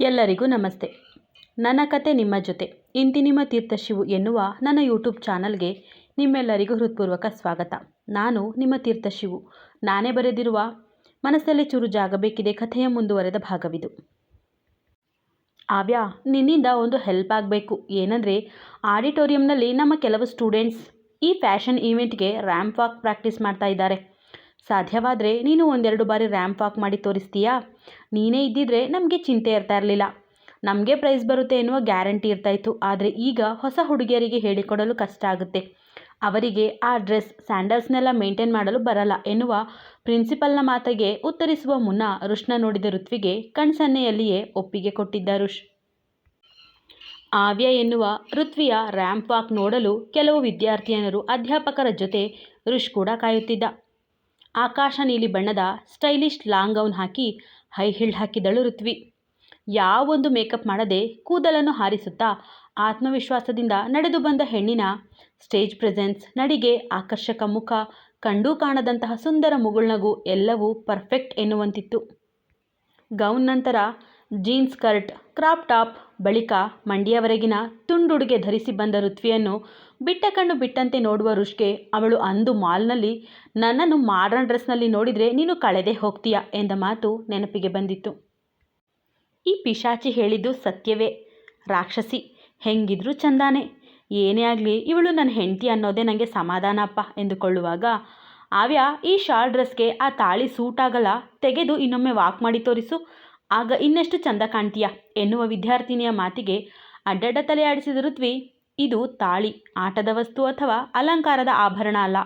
ಎಲ್ಲರಿಗೂ ನಮಸ್ತೆ. ನನ್ನ ಕತೆ ನಿಮ್ಮ ಜೊತೆ. ಇಂತಿ ನಿಮ್ಮ ತೀರ್ಥಶಿವು ಎನ್ನುವ ನನ್ನ ಯೂಟ್ಯೂಬ್ ಚಾನಲ್ಗೆ ನಿಮ್ಮೆಲ್ಲರಿಗೂ ಹೃತ್ಪೂರ್ವಕ ಸ್ವಾಗತ. ನಾನು ನಿಮ್ಮ ತೀರ್ಥಶಿವು ನಾನೇ ಬರೆದಿರುವ ಮನಸ್ಸಲ್ಲಿ ಚೂರು ಜಾಗಬೇಕಿದೆ ಕಥೆಯ ಮುಂದುವರೆದ ಭಾಗವಿದು. ಆವ್ಯಾ, ನಿನ್ನಿಂದ ಒಂದು ಹೆಲ್ಪ್ ಆಗಬೇಕು. ಏನಂದರೆ, ಆಡಿಟೋರಿಯಂನಲ್ಲಿ ನಮ್ಮ ಕೆಲವು ಸ್ಟೂಡೆಂಟ್ಸ್ ಈ ಫ್ಯಾಷನ್ ಈವೆಂಟ್ಗೆ ರ್ಯಾಂಪ್ ವಾಕ್ ಪ್ರಾಕ್ಟೀಸ್ ಮಾಡ್ತಾ ಇದ್ದಾರೆ. ಸಾಧ್ಯವಾದರೆ ನೀನು ಒಂದೆರಡು ಬಾರಿ ರ್ಯಾಂಪ್ ವಾಕ್ ಮಾಡಿ ತೋರಿಸ್ತೀಯಾ? ನೀನೇ ಇದ್ದಿದ್ರೆ ನಮಗೆ ಚಿಂತೆ ಇರ್ತಾ ಇರಲಿಲ್ಲ. ನಮಗೆ ಪ್ರೈಸ್ ಬರುತ್ತೆ ಎನ್ನುವ ಗ್ಯಾರಂಟಿ ಇರ್ತಾಯಿತ್ತು ಆದರೆ ಈಗ ಹೊಸ ಹುಡುಗಿಯರಿಗೆ ಹೇಳಿಕೊಡಲು ಕಷ್ಟ ಆಗುತ್ತೆ. ಅವರಿಗೆ ಆ ಡ್ರೆಸ್ ಸ್ಯಾಂಡಲ್ಸ್ನೆಲ್ಲ ಮೇಂಟೈನ್ ಮಾಡಲು ಬರಲ್ಲ ಎನ್ನುವ ಪ್ರಿನ್ಸಿಪಲ್ನ ಮಾತಿಗೆ ಉತ್ತರಿಸುವ ಮುನ್ನ ರುಷ್ನ ನೋಡಿದ ಋತ್ವಿಗೆ ಕಣ್ಸನ್ನೆಯಲ್ಲಿಯೇ ಒಪ್ಪಿಗೆ ಕೊಟ್ಟಿದ್ದ ರುಷ್. ಆವ್ಯ ಎನ್ನುವ ಋತ್ವಿಯ ರ್ಯಾಂಪ್ ವಾಕ್ ನೋಡಲು ಕೆಲವು ವಿದ್ಯಾರ್ಥಿಯನರು ಅಧ್ಯಾಪಕರ ಜೊತೆ ರುಷ್ ಕೂಡ ಕಾಯುತ್ತಿದ್ದ. ಆಕಾಶ ನೀಲಿ ಬಣ್ಣದ ಸ್ಟೈಲಿಶ್ ಲಾಂಗ್ ಗೌನ್ ಹಾಕಿ ಹೈ ಹೀಲ್ಡ್ ಹಾಕಿದಳು ಋತ್ವಿ. ಯಾವೊಂದು ಮೇಕಪ್ ಮಾಡದೆ ಕೂದಲನ್ನು ಹಾರಿಸುತ್ತಾ ಆತ್ಮವಿಶ್ವಾಸದಿಂದ ನಡೆದು ಬಂದ ಹೆಣ್ಣಿನ ಸ್ಟೇಜ್ ಪ್ರೆಸೆನ್ಸ್, ನಡಿಗೆ, ಆಕರ್ಷಕ ಮುಖ, ಕಂಡೂ ಕಾಣದಂತಹ ಸುಂದರ ಮುಗುಳ್ನಗು ಎಲ್ಲವೂ ಪರ್ಫೆಕ್ಟ್ ಎನ್ನುವಂತಿತ್ತು. ಗೌನ್ ನಂತರ ಜೀನ್ಸ್ ಸ್ಕರ್ಟ್ ಕ್ರಾಪ್ ಟಾಪ್ ಬಳಿಕ ಮಂಡಿಯವರೆಗಿನ ತುಂಡುಡುಗೆ ಧರಿಸಿ ಬಂದ ಋತ್ವಿಯನ್ನು ಬಿಟ್ಟ ಕಣ್ಣು ಬಿಟ್ಟಂತೆ ನೋಡುವ ರುಷ್ಕೆ, ಅವಳು ಅಂದು ಮಾಲ್ನಲ್ಲಿ, ನನ್ನನ್ನು ಮಾಡರ್ನ್ ಡ್ರೆಸ್ನಲ್ಲಿ ನೋಡಿದರೆ ನೀನು ಕಳೆದೇ ಹೋಗ್ತೀಯಾ ಎಂದ ಮಾತು ನೆನಪಿಗೆ ಬಂದಿತ್ತು. ಈ ಪಿಶಾಚಿ ಹೇಳಿದ್ದು ಸತ್ಯವೇ. ರಾಕ್ಷಸಿ, ಹೆಂಗಿದ್ರೂ ಚಂದಾನೆ. ಏನೇ ಆಗಲಿ, ಇವಳು ನನ್ನ ಹೆಂಡತಿ ಅನ್ನೋದೇ ನನಗೆ ಸಮಾಧಾನಪ್ಪ ಎಂದುಕೊಳ್ಳುವಾಗ, ಆವ್ಯ, ಈ ಶಾರ್ಟ್ ಡ್ರೆಸ್ಗೆ ಆ ತಾಳಿ ಸೂಟ್ ಆಗಲ್ಲ, ತೆಗೆದು ಇನ್ನೊಮ್ಮೆ ವಾಕ್ ಮಾಡಿ ತೋರಿಸು ಆಗ ಇನ್ನಷ್ಟು ಚಂದ ಕಾಣ್ತೀಯ? ಎನ್ನುವ ವಿದ್ಯಾರ್ಥಿನಿಯ ಮಾತಿಗೆ ಅಡ್ಡಡ್ಡ ತಲೆ ಆಡಿಸಿದ ಋತ್ವಿ, ಇದು ತಾಳಿ, ಆಟದ ವಸ್ತು ಅಥವಾ ಅಲಂಕಾರದ ಆಭರಣ ಅಲ್ಲ.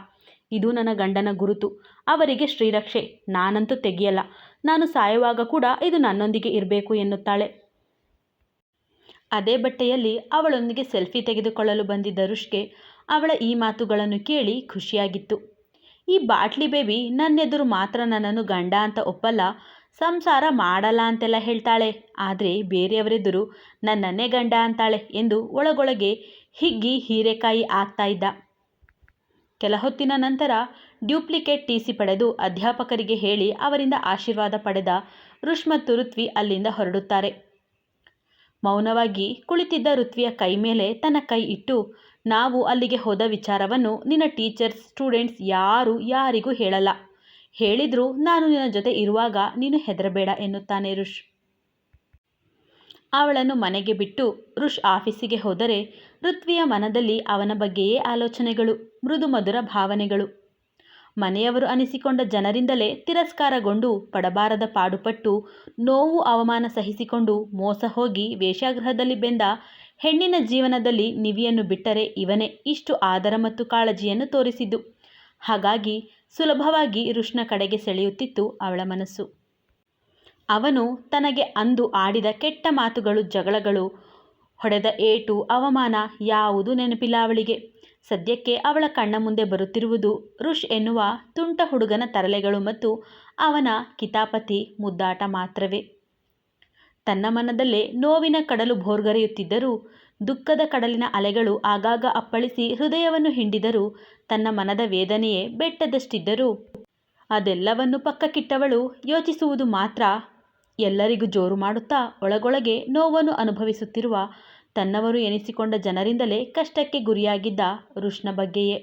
ಇದು ನನ್ನ ಗಂಡನ ಗುರುತು. ಅವರಿಗೆ ಶ್ರೀರಕ್ಷೆ. ನಾನಂತೂ ತೆಗೆಯಲ್ಲ. ನಾನು ಸಾಯುವಾಗ ಕೂಡ ಇದು ನನ್ನೊಂದಿಗೆ ಇರಬೇಕು ಎನ್ನುತ್ತಾಳೆ. ಅದೇ ಬಟ್ಟೆಯಲ್ಲಿ ಅವಳೊಂದಿಗೆ ಸೆಲ್ಫಿ ತೆಗೆದುಕೊಳ್ಳಲು ಬಂದಿದ್ದ ರುಷ್ಗೆ ಅವಳ ಈ ಮಾತುಗಳನ್ನು ಕೇಳಿ ಖುಷಿಯಾಗಿತ್ತು. ಈ ಬಾಟ್ಲಿ ಬೇಬಿ ನನ್ನೆದುರು ಮಾತ್ರ ನನ್ನನ್ನು ಗಂಡ ಅಂತ ಒಪ್ಪಲ್ಲ. ಸಂಸಾರ ಮಾಡಲ್ಲ ಅಂತೆಲ್ಲ ಹೇಳ್ತಾಳೆ. ಆದರೆ ಬೇರೆಯವರೆದುರು ನನ್ನನ್ನೇ ಗಂಡ ಅಂತಾಳೆ ಎಂದು ಒಳಗೊಳಗೆ ಹಿಗ್ಗಿ ಹೀರೆಕಾಯಿ ಆಗ್ತಾ ಇದ್ದ. ಕೆಲ ಹೊತ್ತಿನ ನಂತರ ಡ್ಯೂಪ್ಲಿಕೇಟ್ ಟಿ ಸಿ ಪಡೆದು ಅಧ್ಯಾಪಕರಿಗೆ ಹೇಳಿ ಅವರಿಂದ ಆಶೀರ್ವಾದ ಪಡೆದ ರುಷ್ಮತ್ತು ಮತ್ತು ಋತ್ವಿ ಅಲ್ಲಿಂದ ಹೊರಡುತ್ತಾರೆ. ಮೌನವಾಗಿ ಕುಳಿತಿದ್ದ ಋತ್ವಿಯ ಕೈ ಮೇಲೆ ತನ್ನ ಕೈ ಇಟ್ಟು, ನಾವು ಅಲ್ಲಿಗೆ ಹೋದ ವಿಚಾರವನ್ನು ನಿನ್ನ ಟೀಚರ್ಸ್, ಸ್ಟೂಡೆಂಟ್ಸ್ ಯಾರು ಯಾರಿಗೂ ಹೇಳಲ್ಲ. ಹೇಳಿದರೂ, ನಾನು ನಿನ್ನ ಜೊತೆ ಇರುವಾಗ ನೀನು ಹೆದರಬೇಡ, ಎನ್ನುತ್ತಾನೆ ಋಷ್. ಅವಳನ್ನು ಮನೆಗೆ ಬಿಟ್ಟು ಋಷ್ ಆಫೀಸಿಗೆ ಹೋದರೆ ಋತ್ವಿಯ ಮನದಲ್ಲಿ ಅವನ ಬಗ್ಗೆಯೇ ಆಲೋಚನೆಗಳು, ಮೃದು ಮಧುರ ಭಾವನೆಗಳು. ಮನೆಯವರು ಅನಿಸಿಕೊಂಡ ಜನರಿಂದಲೇ ತಿರಸ್ಕಾರಗೊಂಡು ಪಡಬಾರದ ಪಾಡುಪಟ್ಟು, ನೋವು ಅವಮಾನ ಸಹಿಸಿಕೊಂಡು ಮೋಸ ಹೋಗಿ ವೇಷಾಗೃಹದಲ್ಲಿ ಬೆಂದ ಹೆಣ್ಣಿನ ಜೀವನದಲ್ಲಿ ನಿವಿಯನ್ನು ಬಿಟ್ಟರೆ ಇವನೇ ಇಷ್ಟು ಆದರ ಮತ್ತು ಕಾಳಜಿಯನ್ನು ತೋರಿಸಿದ್ದು. ಹಾಗಾಗಿ ಸುಲಭವಾಗಿ ಋಷ್ನ ಕಡೆಗೆ ಸೆಳೆಯುತ್ತಿತ್ತು ಅವಳ ಮನಸ್ಸು. ಅವನು ತನಗೆ ಅಂದು ಆಡಿದ ಕೆಟ್ಟ ಮಾತುಗಳು, ಜಗಳಗಳು, ಹೊಡೆದ ಏಟು, ಅವಮಾನ ಯಾವುದೂ ನೆನಪಿಲ್ಲ ಅವಳಿಗೆ. ಸದ್ಯಕ್ಕೆ ಅವಳ ಕಣ್ಣ ಮುಂದೆ ಬರುತ್ತಿರುವುದು ಋಷ್ ಎನ್ನುವ ತುಂಟ ಹುಡುಗನ ತರಲೆಗಳು ಮತ್ತು ಅವನ ಕಿತಾಪತಿ ಮುದ್ದಾಟ ಮಾತ್ರವೇ. ತನ್ನ ಮನದಲ್ಲೇ ನೋವಿನ ಕಡಲು ಭೋರ್ಗರೆಯುತ್ತಿದ್ದರೂ ದುಃಖದ ಕಡಲಿನ ಅಲೆಗಳು ಆಗಾಗ ಅಪ್ಪಳಿಸಿ ಹೃದಯವನ್ನು ಹಿಂಡಿದರೂ ತನ್ನ ಮನದ ವೇದನೆಯೇ ಬೆಟ್ಟದಷ್ಟಿದ್ದರೂ ಅದೆಲ್ಲವನ್ನು ಪಕ್ಕಕ್ಕಿಟ್ಟವಳು ಯೋಚಿಸುವುದು ಮಾತ್ರ. ಎಲ್ಲರಿಗೂ ಜೋರು ಮಾಡುತ್ತಾ ಒಳಗೊಳಗೆ ನೋವನ್ನು ಅನುಭವಿಸುತ್ತಿರುವ ತನ್ನವರು ಎನಿಸಿಕೊಂಡ ಜನರಿಂದಲೇ ಕಷ್ಟಕ್ಕೆ ಗುರಿಯಾಗಿದ್ದ ಋಷ್ನ ಬಗ್ಗೆಯೇ.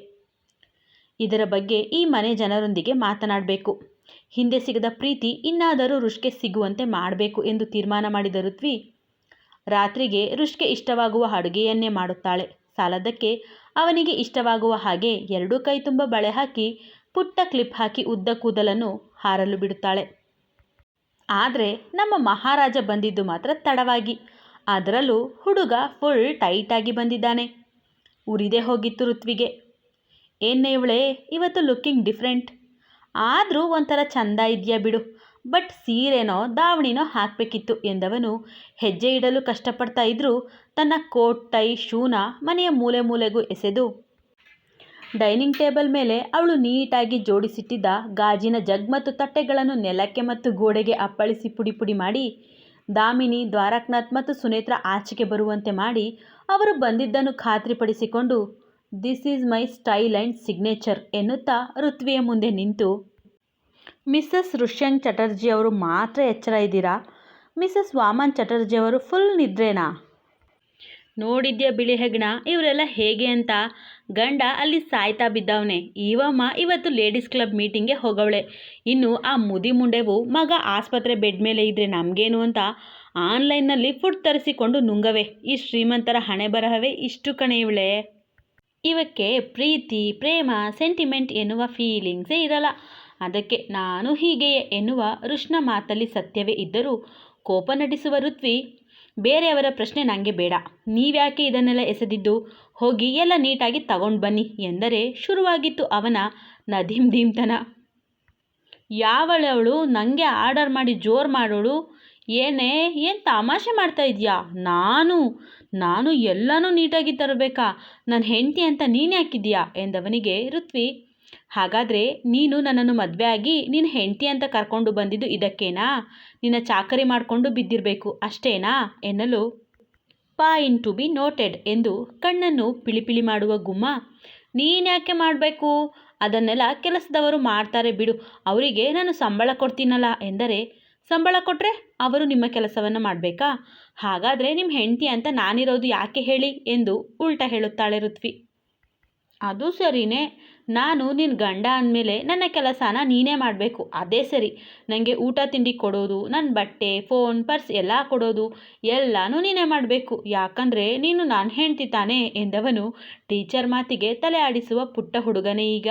ಇದರ ಬಗ್ಗೆ ಈ ಮನೆ ಜನರೊಂದಿಗೆ ಮಾತನಾಡಬೇಕು. ಹಿಂದೆ ಸಿಗದ ಪ್ರೀತಿ ಇನ್ನಾದರೂ ಋಷ್ಗೆ ಸಿಗುವಂತೆ ಮಾಡಬೇಕು ಎಂದು ತೀರ್ಮಾನ ಮಾಡಿದ ಋತ್ವಿ ರಾತ್ರಿಗೆ ಋಷ್ಗೆ ಇಷ್ಟವಾಗುವ ಅಡುಗೆಯನ್ನೇ ಮಾಡುತ್ತಾಳೆ. ಸಾಲದಕ್ಕೆ ಅವನಿಗೆ ಇಷ್ಟವಾಗುವ ಹಾಗೆ ಎರಡೂ ಕೈ ತುಂಬ ಬಳೆ ಹಾಕಿ ಪುಟ್ಟ ಕ್ಲಿಪ್ ಹಾಕಿ ಉದ್ದ ಕೂದಲನ್ನು ಹಾರಲು ಬಿಡುತ್ತಾಳೆ. ಆದರೆ ನಮ್ಮ ಮಹಾರಾಜ ಬಂದಿದ್ದು ಮಾತ್ರ ತಡವಾಗಿ. ಅದರಲ್ಲೂ ಹುಡುಗ ಫುಲ್ ಟೈಟಾಗಿ ಬಂದಿದ್ದಾನೆ. ಉರಿದೇ ಹೋಗಿತ್ತು ಋತ್ವಿಗೆ. ಏನೇ ಇವಳೇ ಇವತ್ತು ಲುಕ್ಕಿಂಗ್ ಡಿಫ್ರೆಂಟ್ ಆದರೂ ಒಂಥರ ಚಂದ ಇದೆಯಾ ಬಿಡು. ಬಟ್ ಸೀರೆನೋ ದಾವಣಿನೋ ಹಾಕಬೇಕಿತ್ತು ಎಂದವನು ಹೆಜ್ಜೆ ಇಡಲು ಕಷ್ಟಪಡ್ತಾ ಇದ್ದರೂ ತನ್ನ ಕೋಟ್, ಟೈ, ಶೂನ ಮನೆಯ ಮೂಲೆ ಮೂಲೆಗೂ ಎಸೆದು ಡೈನಿಂಗ್ ಟೇಬಲ್ ಮೇಲೆ ಅವಳು ನೀಟಾಗಿ ಜೋಡಿಸಿಟ್ಟಿದ್ದ ಗಾಜಿನ ಜಗ್ ಮತ್ತು ತಟ್ಟೆಗಳನ್ನು ನೆಲಕ್ಕೆ ಮತ್ತು ಗೋಡೆಗೆ ಅಪ್ಪಳಿಸಿ ಪುಡಿ ಪುಡಿ ಮಾಡಿ, ದಾಮಿನಿ, ದ್ವಾರಕನಾಥ್ ಮತ್ತು ಸುನೇತ್ರ ಆಚೆಗೆ ಬರುವಂತೆ ಮಾಡಿ ಅವರು ಬಂದಿದ್ದನ್ನು ಖಾತ್ರಿಪಡಿಸಿಕೊಂಡು this is my style and signature ಎನ್ನುತ್ತಾ ಋತ್ವಿಯ ಮುಂದೆ ನಿಂತು ಮಿಸ್ಸಸ್ ರುಷ್ಯನ್ ಚಟರ್ಜಿ ಅವರು ಮಾತ್ರ ಎಚ್ಚರ ಇದ್ದೀರಾ? ಮಿಸಸ್ ವಾಮನ್ ಚಟರ್ಜಿಯವರು ಫುಲ್ ನಿದ್ರೆನಾ? ನೋಡಿದ್ಯಾ ಬಿಳಿ ಹೆಗ್ಣ? ಇವರೆಲ್ಲ ಹೇಗೆ ಅಂತ? ಗಂಡ ಅಲ್ಲಿ ಸಾಯ್ತಾ ಬಿದ್ದವನೆ. ಇವಮ್ಮ ಇವತ್ತು ಲೇಡೀಸ್ ಕ್ಲಬ್ ಮೀಟಿಂಗ್ಗೆ ಹೋಗವಳೆ. ಇನ್ನು ಆ ಮುದಿ ಮುಂಡೆವು ಮಗ ಆಸ್ಪತ್ರೆ ಬೆಡ್ ಮೇಲೆ ಇದ್ರೆ ನಮಗೇನು ಅಂತ ಆನ್ಲೈನ್ನಲ್ಲಿ ಫುಡ್ ತರಿಸಿಕೊಂಡು ನುಂಗವೆ. ಈ ಶ್ರೀಮಂತರ ಹಣೆ ಬರಹವೇ ಇಷ್ಟು ಕಣೆ ಇವಳೆ. ಇವಕ್ಕೆ ಪ್ರೀತಿ, ಪ್ರೇಮ, ಸೆಂಟಿಮೆಂಟ್ ಎನ್ನುವ ಫೀಲಿಂಗ್ಸೇ ಇರಲ್ಲ. ಅದಕ್ಕೆ ನಾನು ಹೀಗೆಯೇ ಎನ್ನುವ ಋಷ್ಣ ಮಾತಲ್ಲಿ ಸತ್ಯವೇ ಇದ್ದರೂ ಕೋಪ ನಟಿಸುವ ಋತ್ವಿ, ಬೇರೆಯವರ ಪ್ರಶ್ನೆ ನನಗೆ ಬೇಡ. ನೀವ್ಯಾಕೆ ಇದನ್ನೆಲ್ಲ ಎಸೆದಿದ್ದು? ಹೋಗಿ ಎಲ್ಲ ನೀಟಾಗಿ ತಗೊಂಡು ಬನ್ನಿ ಎಂದರೆ ಶುರುವಾಗಿತ್ತು ಅವನ ನದೀಮ್ ದೀಮ್ತನ ಯಾವಳವಳು ನನಗೆ ಆರ್ಡರ್ ಮಾಡಿ ಜೋರು ಮಾಡೋಳು? ಏನೇ, ಏನು ತಮಾಷೆ ಮಾಡ್ತಾ ಇದೆಯಾ? ನಾನು ನಾನು ಎಲ್ಲನೂ ನೀಟಾಗಿ ತರಬೇಕಾ? ನನ್ನ ಹೆಂಡತಿ ಅಂತ ನೀನೇ ಹಾಕಿದ್ಯಾ ಎಂದವನಿಗೆ ಋತ್ವಿ ಹಾಗಾದರೆ ನೀನು ನನ್ನನ್ನು ಮದುವೆ ಆಗಿ ನಿನ್ನ ಹೆಂಡತಿ ಅಂತ ಕರ್ಕೊಂಡು ಬಂದಿದ್ದು ಇದಕ್ಕೇನಾ? ನಿನ್ನ ಚಾಕರಿ ಮಾಡಿಕೊಂಡು ಬಿದ್ದಿರಬೇಕು, ಅಷ್ಟೇನಾ? ಎನ್ನಲು. ಪಾಯಿಂಟ್ ಟು ಬಿ ನೋಟೆಡ್ ಎಂದು ಕಣ್ಣನ್ನು ಪಿಳಿಪಿಳಿ ಮಾಡುವ ಗುಮ್ಮ. ನೀನ್ಯಾಕೆ ಮಾಡಬೇಕು? ಅದನ್ನೆಲ್ಲ ಕೆಲಸದವರು ಮಾಡ್ತಾರೆ ಬಿಡು. ಅವರಿಗೆ ನಾನು ಸಂಬಳ ಕೊಡ್ತೀನಲ್ಲ ಎಂದರೆ, ಸಂಬಳ ಕೊಟ್ಟರೆ ಅವರು ನಿಮ್ಮ ಕೆಲಸವನ್ನು ಮಾಡಬೇಕಾ? ಹಾಗಾದರೆ ನಿಮ್ಮ ಹೆಂಡತಿ ಅಂತ ನಾನಿರೋದು ಯಾಕೆ ಹೇಳಿ? ಎಂದು ಉಲ್ಟಾ ಹೇಳುತ್ತಾಳೆ ಋತ್ವಿ. ಅದು ಸರಿನೇ. ನಾನು ನಿನ್ನ ಗಂಡ ಅಂದಮೇಲೆ ನನ್ನ ಕೆಲಸನ ನೀನೇ ಮಾಡಬೇಕು. ಅದೇ ಸರಿ. ನನಗೆ ಊಟ ತಿಂಡಿ ಕೊಡೋದು ನನ್ನ ಬಟ್ಟೆ ಫೋನ್ ಪರ್ಸ್ ಎಲ್ಲ ಕೊಡೋದು, ಎಲ್ಲನೂ ನೀನೇ ಮಾಡಬೇಕು. ಯಾಕಂದರೆ ನೀನು ನಾನು ಹೆಂಡ್ತಿ ತಾನೆ ಎಂದವನು ಟೀಚರ್ ಮಾತಿಗೆ ತಲೆ ಆಡಿಸುವ ಪುಟ್ಟ ಹುಡುಗನೇ ಈಗ.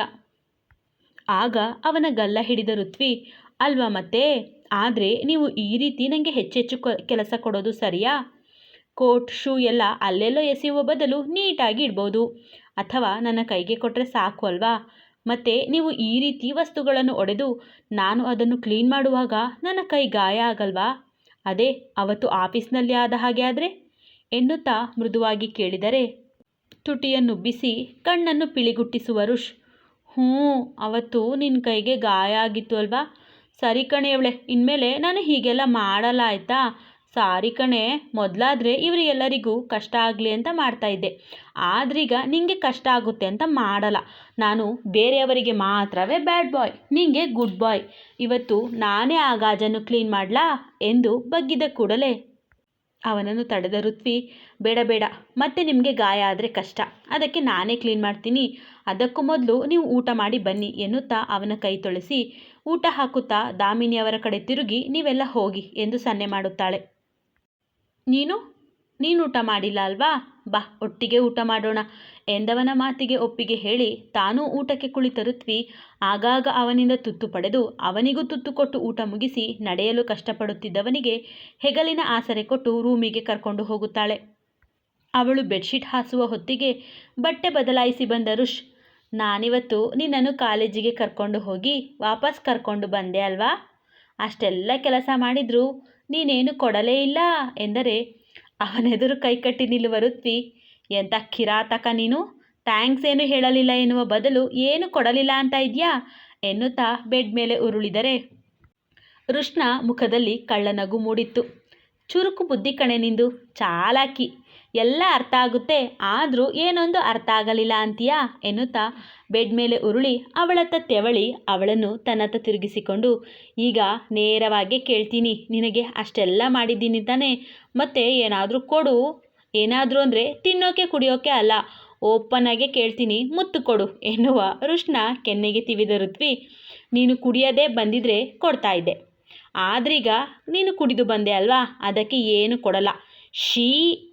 ಆಗ ಅವನ ಗಲ್ಲ ಹಿಡಿದ ಋತ್ವಿ, ಅಲ್ವಾ ಮತ್ತೆ? ಆದರೆ ನೀವು ಈ ರೀತಿ ನನಗೆ ಹೆಚ್ಚೆಚ್ಚು ಕೆಲಸ ಕೊಡೋದು ಸರಿಯಾ? ಕೋಟ್, ಶೂ ಎಲ್ಲ ಅಲ್ಲೆಲ್ಲೋ ಎಸೆಯುವ ಬದಲು ನೀಟಾಗಿ ಇಡ್ಬೋದು. ಅಥವಾ ನನ್ನ ಕೈಗೆ ಕೊಟ್ಟರೆ ಸಾಕು ಅಲ್ವಾ? ಮತ್ತು ನೀವು ಈ ರೀತಿ ವಸ್ತುಗಳನ್ನು ಒಡೆದು ನಾನು ಅದನ್ನು ಕ್ಲೀನ್ ಮಾಡುವಾಗ ನನ್ನ ಕೈ ಗಾಯ ಆಗಲ್ವಾ? ಅದೇ, ಅವತ್ತು ಆಫೀಸ್ನಲ್ಲಿ ಆದ ಹಾಗೆ ಆದರೆ? ಎನ್ನುತ್ತಾ ಮೃದುವಾಗಿ ಕೇಳಿದರೆ ತುಟಿಯನ್ನು ಬಿಸಿ ಕಣ್ಣನ್ನು ಪಿಳಿಗುಟ್ಟಿಸುವ ರುಷ್. ಹ್ಞೂ, ಅವತ್ತು ನಿನ್ನ ಕೈಗೆ ಗಾಯ ಆಗಿತ್ತು ಅಲ್ವಾ? ಸರಿ ಕಣೆ ಅವಳೆ, ಇನ್ಮೇಲೆ ನಾನು ಹೀಗೆಲ್ಲ ಮಾಡಲ್ಲ ಆಯಿತಾ ಸಾರಿ ಕಣೆ, ಮೊದಲಾದರೆ ಎಲ್ಲರಿಗೂ ಕಷ್ಟ ಆಗಲಿ ಅಂತ ಮಾಡ್ತಾಯಿದ್ದೆ ಆದ್ರೀಗ ನಿಂಗೆ ಕಷ್ಟ ಆಗುತ್ತೆ ಅಂತ ಮಾಡಲ್ಲ. ನಾನು ಬೇರೆಯವರಿಗೆ ಮಾತ್ರವೇ ಬ್ಯಾಡ್ ಬಾಯ್, ನಿಂಗೆ ಗುಡ್ ಬಾಯ್. ಇವತ್ತು ನಾನೇ ಆ ಗಾಜನ್ನು ಕ್ಲೀನ್ ಮಾಡಲಾ ಎಂದು ಬಗ್ಗಿದ ಕೂಡಲೇ ಅವನನ್ನು ತಡೆದ ಋತ್ವಿ, ಬೇಡ ಬೇಡ, ಮತ್ತೆ ನಿಮಗೆ ಗಾಯ ಆದರೆ ಕಷ್ಟ. ಅದಕ್ಕೆ ನಾನೇ ಕ್ಲೀನ್ ಮಾಡ್ತೀನಿ. ಅದಕ್ಕೂ ಮೊದಲು ನೀವು ಊಟ ಮಾಡಿ ಬನ್ನಿ ಎನ್ನುತ್ತಾ ಅವನ ಕೈ ತೊಳೆಸಿ, ಊಟ ಹಾಕುತ್ತಾ ದಾಮಿನಿಯವರ ಕಡೆ ತಿರುಗಿ ನೀವೆಲ್ಲ ಹೋಗಿ ಎಂದು ಸನ್ನೆ ಮಾಡುತ್ತಾಳೆ. ನೀನು? ನೀನು ಊಟ ಮಾಡಿಲ್ಲ ಅಲ್ವಾ? ಬಾ, ಒಟ್ಟಿಗೆ ಊಟ ಮಾಡೋಣ. ಎಂದವನ ಮಾತಿಗೆ ಒಪ್ಪಿಗೆ ಹೇಳಿ ತಾನೂ ಊಟಕ್ಕೆ ಕುಳಿತ ಋತ್ವಿ ಆಗಾಗ ಅವನಿಂದ ತುತ್ತು ಪಡೆದು ಅವನಿಗೂ ತುತ್ತು ಕೊಟ್ಟು ಊಟ ಮುಗಿಸಿ ನಡೆಯಲು ಕಷ್ಟಪಡುತ್ತಿದ್ದವನಿಗೆ ಹೆಗಲಿನ ಆಸರೆ ಕೊಟ್ಟು ರೂಮಿಗೆ ಕರ್ಕೊಂಡು ಹೋಗುತ್ತಾಳೆ. ಅವಳು ಬೆಡ್ಶೀಟ್ ಹಾಸುವ ಹೊತ್ತಿಗೆ ಬಟ್ಟೆ ಬದಲಾಯಿಸಿ ಬಂದ ರುಷ್ ನಾನಿವತ್ತು ನಿನ್ನನ್ನು ಕಾಲೇಜಿಗೆ ಕರ್ಕೊಂಡು ಹೋಗಿ ವಾಪಸ್ ಕರ್ಕೊಂಡು ಬಂದೆ ಅಲ್ವಾ? ಅಷ್ಟೆಲ್ಲ ಕೆಲಸ ಮಾಡಿದರೂ ನೀನೇನು ಕೊಡಲೇ ಇಲ್ಲ ಎಂದರೆ, ಅವನೆದುರು ಕೈಕಟ್ಟಿ ನಿಲ್ಲುವ ಋತ್ವಿ ಎಂಥ ಕಿರಾತಕ ನೀನು? ಥ್ಯಾಂಕ್ಸ್ ಏನು ಹೇಳಲಿಲ್ಲ ಎನ್ನುವ ಬದಲು ಏನು ಕೊಡಲಿಲ್ಲ ಅಂತ ಇದೆಯಾ? ಎನ್ನುತ್ತಾ ಬೆಡ್ ಮೇಲೆ ಉರುಳಿದರೆ. ಋಷ್ಣ ಮುಖದಲ್ಲಿ ಕಳ್ಳನಗು ಮೂಡಿತ್ತು. ಚುರುಕು ಬುದ್ಧಿ ಕಣೆ ನಿಂದು, ಚಾಲಾಕಿ. ಎಲ್ಲ ಅರ್ಥ ಆಗುತ್ತೆ. ಆದರೂ ಏನೊಂದು ಅರ್ಥ ಆಗಲಿಲ್ಲ ಅಂತೀಯಾ? ಎನ್ನುತ್ತಾ ಬೆಡ್ ಮೇಲೆ ಉರುಳಿ ಅವಳತ್ತ ತೆವಳಿ ಅವಳನ್ನು ತನ್ನತ್ತ ತಿರುಗಿಸಿಕೊಂಡು, ಈಗ ನೇರವಾಗಿ ಕೇಳ್ತೀನಿ, ನಿನಗೆ ಅಷ್ಟೆಲ್ಲ ಮಾಡಿದ್ದೀನಿ ತಾನೇ, ಮತ್ತೆ ಏನಾದರೂ ಕೊಡು. ಏನಾದರೂ ಅಂದರೆ ತಿನ್ನೋಕೆ ಕುಡಿಯೋಕೆ ಅಲ್ಲ, ಓಪನ್ ಆಗಿ ಕೇಳ್ತೀನಿ, ಮುತ್ತು ಕೊಡು, ಎನ್ನುವ ರುಷ್ಣ ಕೆನ್ನೆಗೆ ತಿವಿದ ಋತ್ವಿ, ನೀನು ಕುಡಿಯದೇ ಬಂದಿದ್ರೆ ಕೊಡ್ತಾ ಇದ್ದೆ. ಆದ್ರೀಗ ನೀನು ಕುಡಿದು ಬಂದೆ ಅಲ್ವಾ? ಅದಕ್ಕೆ ಏನು ಕೊಡಲ್ಲ. ಶೀ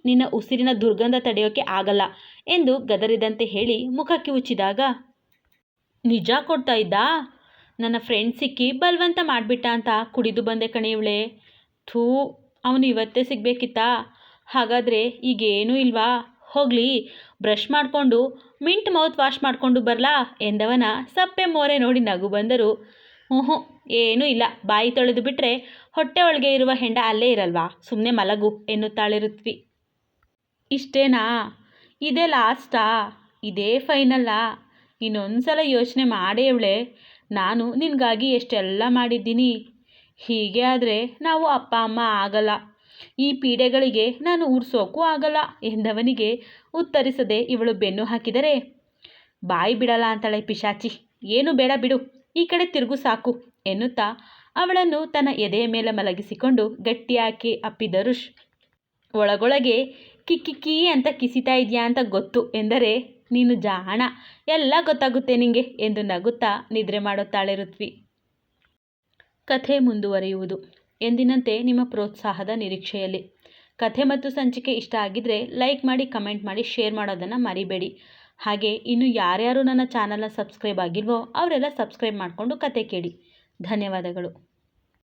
ನಿನ್ನ ಉಸಿರಿನ ದುರ್ಗಂಧ ತಡೆಯೋಕೆ ಆಗಲ್ಲ ಎಂದು ಗದರಿದಂತೆ ಹೇಳಿ ಮುಖಕ್ಕೆ ಉಚ್ಚಿದಾಗ, ನಿಜ ಕೊಡ್ತಾ ಇದ್ದಾ? ನನ್ನ ಫ್ರೆಂಡ್ ಸಿಕ್ಕಿ ಬಲವಂತ ಮಾಡಿಬಿಟ್ಟ ಅಂತ ಕುಡಿದು ಬಂದೆ ಕಣಿವಳೆ ಥೂ, ಅವನು ಇವತ್ತೇ ಸಿಗಬೇಕಿತ್ತಾ? ಹಾಗಾದರೆ ಈಗೇನೂ ಇಲ್ವಾ? ಹೋಗಲಿ ಬ್ರಷ್ ಮಾಡಿಕೊಂಡು ಮಿಂಟ್ ಮೌತ್ ವಾಶ್ ಮಾಡಿಕೊಂಡು ಬರಲಾ ಎಂದವನ ಸಪ್ಪೆ ಮೋರೆ ನೋಡಿ ನಗು ಬಂದರು ಹ್ಞೂ ಏನೂ ಇಲ್ಲ. ಬಾಯಿ ತೊಳೆದು ಬಿಟ್ಟರೆ ಹೊಟ್ಟೆ ಒಳಗೆ ಇರುವ ಹೆಂಡ ಅಲ್ಲೇ ಇರಲ್ವಾ? ಸುಮ್ಮನೆ ಮಲಗು ಎನ್ನುತ್ತಾಳೆ ಋತ್ವಿ ಇಷ್ಟೇನಾ? ಇದೇ ಲಾಸ್ಟಾ? ಇದೇ ಫೈನಲ್ಲಾ? ಇನ್ನೊಂದು ಸಲ ಯೋಚನೆ ಮಾಡೇವಳೆ. ನಾನು ನಿನಗಾಗಿ ಎಷ್ಟೆಲ್ಲ ಮಾಡಿದ್ದೀನಿ. ಹೀಗೆ ಆದರೆ ನಾವು ಅಪ್ಪ, ಅಮ್ಮ ಆಗಲ್ಲ. ಈ ಪೀಡೆಗಳಿಗೆ ನಾನು ಉರ್ಸೋಕ್ಕೂ ಆಗಲ್ಲ ಎಂದವನಿಗೆ ಉತ್ತರಿಸದೆ ಇವಳು ಬೆನ್ನು ಹಾಕಿದರೆ, ಬಾಯಿ ಬಿಡಲ್ಲ ಅಂತಾಳೆ ಪಿಶಾಚಿ. ಏನು ಬೇಡ ಬಿಡು. ಈ ಕಡೆ ತಿರುಗು ಸಾಕು ಎನ್ನುತ್ತಾ ಅವಳನ್ನು ತನ್ನ ಎದೆಯ ಮೇಲೆ ಮಲಗಿಸಿಕೊಂಡು ಗಟ್ಟಿಯಾಕಿ ಅಪ್ಪಿದ ಋಷ್, ಒಳಗೊಳಗೆ ಕಿಕ್ಕಿಕ್ಕಿ ಅಂತ ಕಿಸಿತಾ ಇದೆಯಾ ಅಂತ ಗೊತ್ತು ಎಂದರೆ ನೀನು ಜಾಣ, ಎಲ್ಲ ಗೊತ್ತಾಗುತ್ತೆ ನಿಂಗೆ ಎಂದು ನಗುತ್ತಾ ನಿದ್ರೆ ಮಾಡುತ್ತಾಳೆ ಋತ್ವಿ. ಕಥೆ ಮುಂದುವರಿಯುವುದು. ಎಂದಿನಂತೆ ನಿಮ್ಮ ಪ್ರೋತ್ಸಾಹದ ನಿರೀಕ್ಷೆಯಲ್ಲಿ. ಕಥೆ ಮತ್ತು ಸಂಚಿಕೆ ಇಷ್ಟ ಆಗಿದ್ದರೆ ಲೈಕ್ ಮಾಡಿ, ಕಮೆಂಟ್ ಮಾಡಿ, ಶೇರ್ ಮಾಡೋದನ್ನು ಮರಿಬೇಡಿ. ಹಾಗೆ ಇನ್ನು ಯಾರ್ಯಾರು ನನ್ನ ಚಾನಲ್ನ ಸಬ್ಸ್ಕ್ರೈಬ್ ಆಗಿಲ್ವೋ ಅವರೆಲ್ಲ ಸಬ್ಸ್ಕ್ರೈಬ್ ಮಾಡಿಕೊಂಡು ಕತೆ ಕೇಳಿ. ಧನ್ಯವಾದಗಳು.